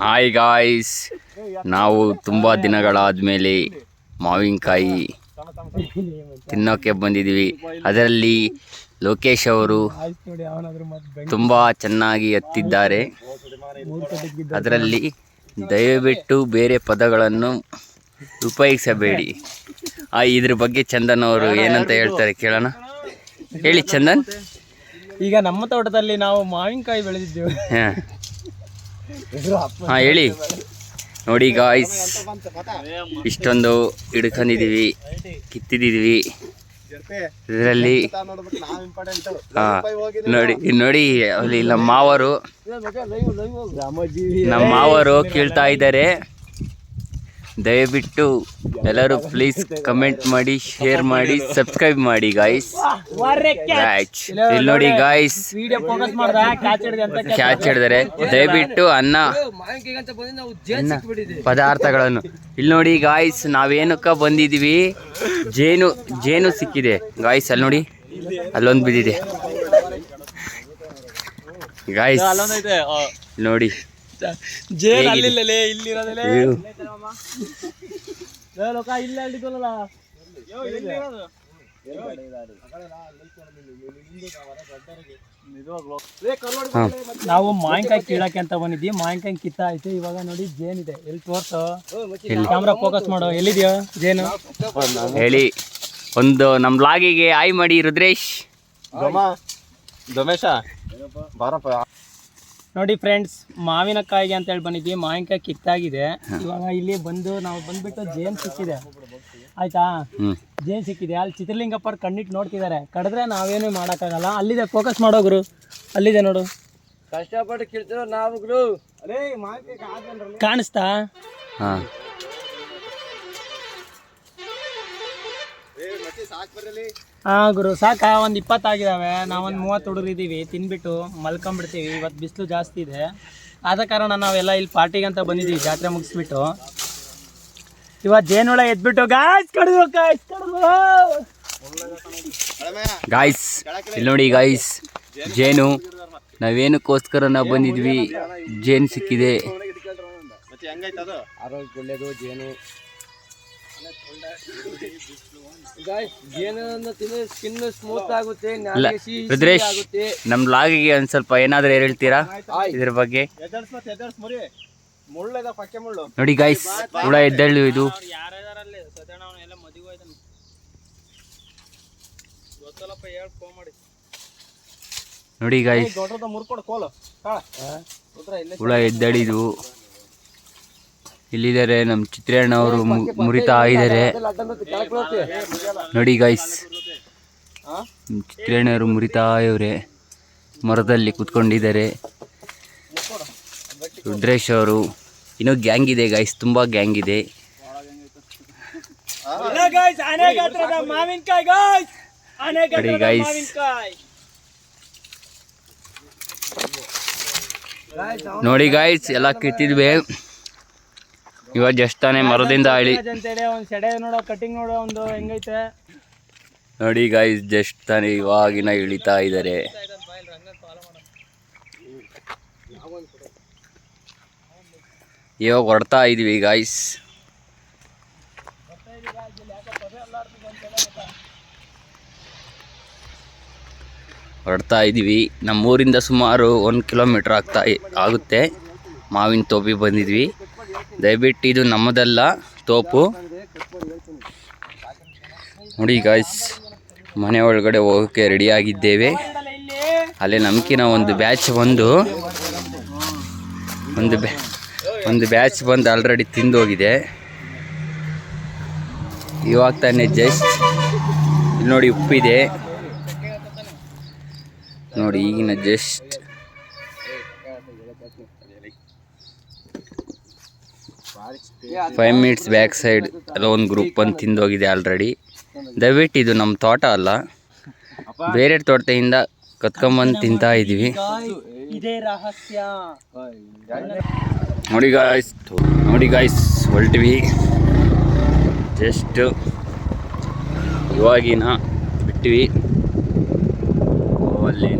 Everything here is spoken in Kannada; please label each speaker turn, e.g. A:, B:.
A: ಹಾಯ್ ಗಾಯ್ಸ್ ನಾವು ತುಂಬ ದಿನಗಳಾದಮೇಲೆ ಮಾವಿನಕಾಯಿ ತಿನ್ನೋಕ್ಕೆ ಬಂದಿದ್ದೀವಿ. ಅದರಲ್ಲಿ ಲೋಕೇಶ್ ಅವರು ತುಂಬ ಚೆನ್ನಾಗಿ ಎತ್ತಿದ್ದಾರೆ. ಅದರಲ್ಲಿ ದಯವಿಟ್ಟು ಬೇರೆ ಪದಗಳನ್ನು ಉಪಯೋಗಿಸಬೇಡಿ. ಆ ಇದ್ರ ಬಗ್ಗೆ ಚಂದನ್ ಅವರು ಏನಂತ ಹೇಳ್ತಾರೆ ಕೇಳೋಣ. ಹೇಳಿ ಚಂದನ್.
B: ಈಗ ನಮ್ಮ ತೋಟದಲ್ಲಿ ನಾವು ಮಾವಿನಕಾಯಿ ಬೆಳೆದಿದ್ದೇವೆ.
A: ಹಾಂ, ಹೇಳಿ. ನೋಡಿ ಗಾಯ್ಸ್ ಇಷ್ಟೊಂದು ಹಿಡ್ಕೊಂಡಿದೀವಿ ಕಿತ್ತಿದ್ದೀವಿ ಇದರಲ್ಲಿ ನೋಡಿ ನೋಡಿ, ಅಲ್ಲಿ ನಮ್ಮ ಮಾವರು ನಮ್ಮ ಮಾವರು ಕೇಳ್ತಾ ಇದ್ದಾರೆ. ದಯವಿಟ್ಟು ಎಲ್ಲರೂ ಪ್ಲೀಸ್ ಕಮೆಂಟ್ ಮಾಡಿ ಶೇರ್ ಮಾಡಿ ಸಬ್ಸ್ಕ್ರೈಬ್ ಮಾಡಿ ಗಾಯ್ಸ್ ಇಲ್ಲಿ ನೋಡಿ ಗಾಯ್ಸ್
B: ಕ್ಯಾಚ್
A: ಹಿಡಿದರೆ ದಯವಿಟ್ಟು ಅನ್ನ ಅನ್ನ ಪದಾರ್ಥಗಳನ್ನು. ಇಲ್ಲಿ ನೋಡಿ ಗಾಯ್ಸ್ ನಾವೇನಕ್ಕ ಬಂದಿದೀವಿ ಜೇನು ಜೇನು ಸಿಕ್ಕಿದೆ. ಗಾಯ್ಸ್ ಅಲ್ಲಿ ನೋಡಿ ಅಲ್ಲೊಂದು ಬಿದ್ದಿದೆ. ಗಾಯ್ಸ್ ನೋಡಿ.
B: ಜೇನ್ ಅಲ್ಲಿಲ್ಲಲೇ ಇಲ್ಲಿರೋದಲೇ
A: ಇವು.
B: ಲೋಕ ಇಲ್ಲ ಹಿಡಿದಲ್ಲ
A: ಹಾ.
B: ನಾವು ಮಾವಿನಕಾಯಿ ಕೀಳಕ್ಕೆ ಅಂತ ಬಂದಿದ್ವಿ. ಮಾವಿನಕಾಯಿ ಕಿತ್ತ ಐತೆ ಇವಾಗ ನೋಡಿ ಜೇನ್ ಇದೆ. ಎಲ್ಲಿ ತೋರ್ಸು? ಕ್ಯಾಮ್ರಾ ಫೋಕಸ್ ಮಾಡೋ. ಎಲ್ಲಿದೆಯೋ ಜೇನು?
A: ಹೇಳಿ. ಒಂದು ನಮ್ ಲಾಗಿಗೆ ಆಯ್ ಮಾಡಿ ರುದ್ರೇಶ್.
C: ದಮೇಶ ಬಾರಪ್ಪ.
B: ನೋಡಿ ಫ್ರೆಂಡ್ಸ್ ಮಾವಿನಕಾಯಿಗೆ ಅಂತ ಹೇಳಿ ಬಂದಿದ್ವಿ. ಮಾವಿನಕಾಯಿ ಕಿತ್ತಾಗಿದೆ. ಇವಾಗ ಇಲ್ಲಿ ಬಂದು ನಾವು ಬಂದ್ಬಿಟ್ಟು ಜೇನ್ ಸಿಕ್ಕಿದೆ. ಆಯ್ತಾ? ಜೇನ್ ಸಿಕ್ಕಿದೆ. ಅಲ್ಲಿ ಚಿತ್ರಲಿಂಗಪ್ಪ ಕಣ್ಣಿಟ್ಟು ನೋಡ್ತಿದ್ದಾರೆ. ಕಡಿದ್ರೆ ನಾವೇನು ಮಾಡೋಕ್ಕಾಗಲ್ಲ. ಅಲ್ಲಿದೆ ಫೋಕಸ್ ಮಾಡೋಗ್ರು ಅಲ್ಲಿದೆ ನೋಡು. ಕಷ್ಟಪಟ್ಟು ಕಿಳ್ತಿರೋ ನಾವು ಗುರು. ಕಾಣಿಸ್ತಾ?
A: ಹಾಂ.
B: ಹಾ ಗುರು. ಸಾಕ ಒಂದು ಇಪ್ಪತ್ತಾಗಿದ್ದಾವೆ ನಾವೊಂದು ಮೂವತ್ತು ಹುಡುಗರಿದ್ದೀವಿ ತಿನ್ಬಿಟ್ಟು ಮಲ್ಕೊಂಡ್ಬಿಡ್ತೀವಿ ಇವತ್ತು ಬಿಸಿಲು ಜಾಸ್ತಿ ಇದೆ. ಆದ ಕಾರಣ ನಾವೆಲ್ಲ ಇಲ್ಲಿ ಪಾರ್ಟಿಗೆ ಅಂತ ಬಂದಿದ್ದೀವಿ ಜಾತ್ರೆ ಮುಗಿಸ್ಬಿಟ್ಟು. ಇವತ್ತು ಜೇನುಳ ಎದ್ಬಿಟ್ಟು ಗಾಯ್ಸ್ ಕಡಿದು ಗಾಯ್ಸ್ ಕಡಿದು
A: ಗಾಯ್ಸ್ ಇಲ್ಲಿ ನೋಡಿ ಗಾಯ್ಸ್ ಜೇನು. ನಾವೇನಕ್ಕೋಸ್ಕರ ನಾವು ಬಂದಿದ್ವಿ? ಜೇನು ಸಿಕ್ಕಿದೆ. ರುದ್ರೇಶ್ ನಮ್ ಲಾಗಿಗೆ ಒಂದ್ ಸ್ವಲ್ಪ ಏನಾದ್ರೂ ಹೇಳ್ತೀರಾ? ಇದ್ರ ಬಗ್ಗೆ?
C: ಎದರ್ಸ್ ಮತ್ತೆ ಎದರ್ಸ್ ಮುರಿ ಮುಳ್ಳೆದ ಪಕ್ಕೆ ಮುಳ್ಳು
A: ನೋಡಿ ಗಾಯ್ಸ್ ಹುಳ ಎದ್ದಳ್ಳು ಇದು ನೋಡಿ ಗಾಯ್ಸ್ ಹುಳ ಎದ್ದಳಿದು ಇಲ್ಲಿದ್ದಾರೆ ನಮ್ಮ ಚಿತ್ರಣ್ಣ ಅವರು ಮುರಿತಾ ಇದ್ದಾರೆ. ನೋಡಿ ಗಾಯ್ಸ್ ನಮ್ಮ ಚಿತ್ರಣ್ಣವರು ಮುರಿತಾ ಇವ್ರೆ. ಮರದಲ್ಲಿ ಕುತ್ಕೊಂಡಿದ್ದಾರೆ. ರುದ್ರೇಶ್ ಅವರು ಇನ್ನೂ ಗ್ಯಾಂಗ್ ಇದೆ ಗಾಯ್ಸ್ ತುಂಬ ಗ್ಯಾಂಗ್ ಇದೆ.
B: ಗಾಯ್ಸ್ ಗಾಯ್ಸ್
A: ನೋಡಿ ಗೈಸ್
B: ಮಾವಿನಕಾಯಿ.
A: ನೋಡಿ ಗಾಯ್ಸ್ ಎಲ್ಲ ಕಿತ್ತಿದ್ವಿ. ಇವಾಗ ಜಸ್ಟ್ ತಾನೇ ಮರದಿಂದ ಹಳಿ
B: ಅಂತೇಳಿ ಒಂದು ಸೆಡೆ ನೋಡೋ ಕಟಿಂಗ್ ನೋಡೋ ಒಂದು ಹೆಂಗೈತೆ.
A: ನೋಡಿ ಗಾಯ್ಸ್ ಜಸ್ಟ್ ತಾನೇ ಇವಾಗಿನ ಇಳಿತಾ ಇದ್ದಾರೆ. ಇವಾಗ ಹೊಡ್ತಾ ಇದೀವಿ ಗಾಯ್ಸ್ ಹೊರಡ್ತಾ ಇದ್ದೀವಿ ನಮ್ಮೂರಿಂದ ಸುಮಾರು ಒಂದು ಕಿಲೋಮೀಟ್ರ್ ಆಗ್ತಾ ಆಗುತ್ತೆ. ಮಾವಿನ ತೋಪಿ ಬಂದಿದ್ವಿ. ದಯವಿಟ್ಟು ಇದು ನಮ್ಮದಲ್ಲ, ತೋಪು. ನೋಡಿ ಗಾಯ್ಸ್ ಮನೆ ಒಳಗಡೆ ಹೋಗೋಕ್ಕೆ ರೆಡಿಯಾಗಿದ್ದೇವೆ ಅಲ್ಲೇ ನಮ್ಕಿನ ಒಂದು ಬ್ಯಾಚ್ ಬಂದು, ಒಂದು ಬ್ಯಾ ಒಂದು ಬ್ಯಾಚ್ ಬಂದು ಆಲ್ರೆಡಿ ತಿಂದು ಹೋಗಿದೆ ಇವಾಗ ತಾನೇ ಜಸ್ಟ್ ಇಲ್ಲಿ ನೋಡಿ ಉಪ್ಪಿದೆ. ನೋಡಿ ಈಗಿನ just five minutes back side ಒಂದು ಗ್ರೂಪ್ ಬಂದು ತಿಂದೋಗಿದೆ ಆಲ್ರೆಡಿ ದಯವಿಟ್ಟು ಇದು ನಮ್ಮ ತೋಟ ಅಲ್ಲ ಬೇರೆ ತೋಟದಿಂದ ಕತ್ಕೊಂಬಂದು ತಿಂತಾ ಇದ್ದೀವಿ ನೋಡಿ ಗಾಯ್ಸ್ ನೋಡಿ ಗಾಯ್ಸ್ ಹೊಲ್ಟ್ವಿ ಜಸ್ಟ್ ಇವಾಗಿನ ಬಿಟ್ವಿ. ಓ, ಅಲ್ಲಿ